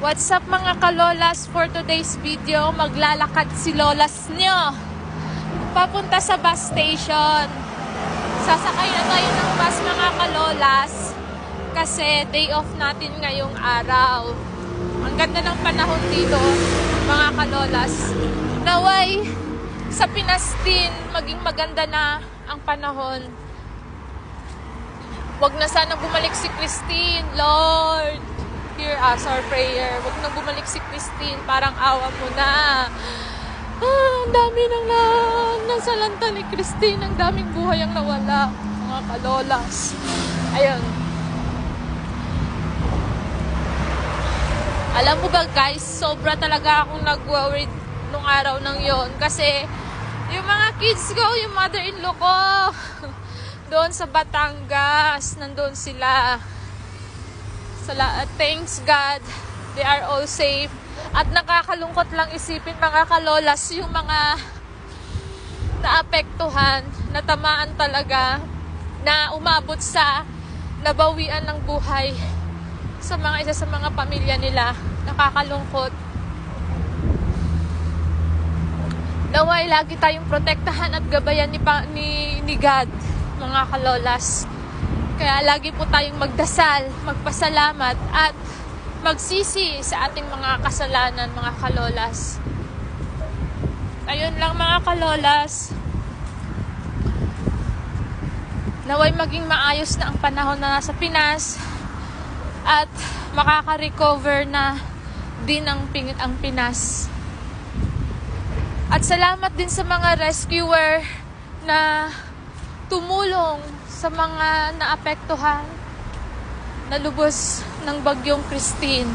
What's up mga kalolas for today's video? Maglalakad si lolas nyo. Papunta sa bus station. Sasakay na tayo ng bus mga kalolas. Kasi day off natin ngayong araw. Ang ganda ng panahon dito mga kalolas. Naway sa Pinas din maging maganda na ang panahon. Wag na sana bumalik si Christine, Lord. Hear us our prayer. Wag na bumalik si Christine. Parang awa mo na. Ah, ang dami nang na, nasalanta ni Christine. Ang daming buhay ang nawala. Mga kalolas. Ayun. Alam mo ba guys, sobra talaga akong nag-worried nung araw ng yon kasi yung mga kids ko, yung mother-in-law ko, doon sa Batangas, nandun sila. Sala, thanks God, they are all safe. At nakakalungkot lang isipin mga kalolas, yung mga naapektuhan, natamaan talaga, na umabot sa nabawian ng buhay sa mga isa sa mga pamilya nila. Nakakalungkot. Naway lagi tayong protektahan at gabayan ni, pa, ni, ni God, mga kalolas. Kaya lagi po tayong magdasal, magpasalamat at magsisi sa ating mga kasalanan, mga kalolas. Ayun lang mga kalolas. Naway maging maayos na ang panahon na nasa Pinas at makaka-recover na din ang, ping- ang Pinas. At salamat din sa mga rescuer na tumulong sa mga naapektuhan na lubos ng bagyong Christine.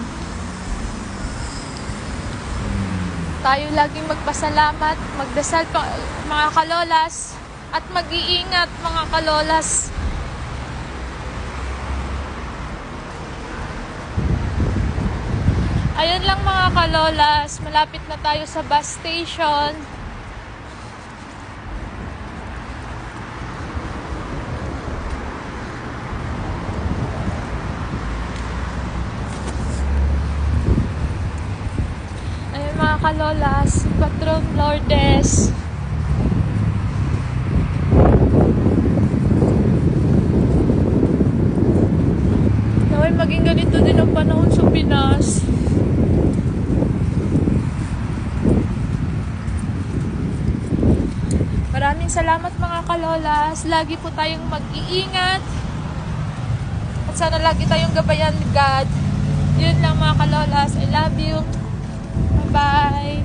Tayo laging magpasalamat, magdasal pa, mga kalolas, at mag-iingat mga kalolas. Ayun lang mga kalolas, malapit na tayo sa bus station. Mga kalolas, Patron Lourdes. Naway maging ganito din ang panahon sa Pinas. Maraming salamat mga kalolas. Lagi po tayong mag-iingat. At sana lagi tayong gabayan ni God. Yun lang mga kalolas. I love you. Bye.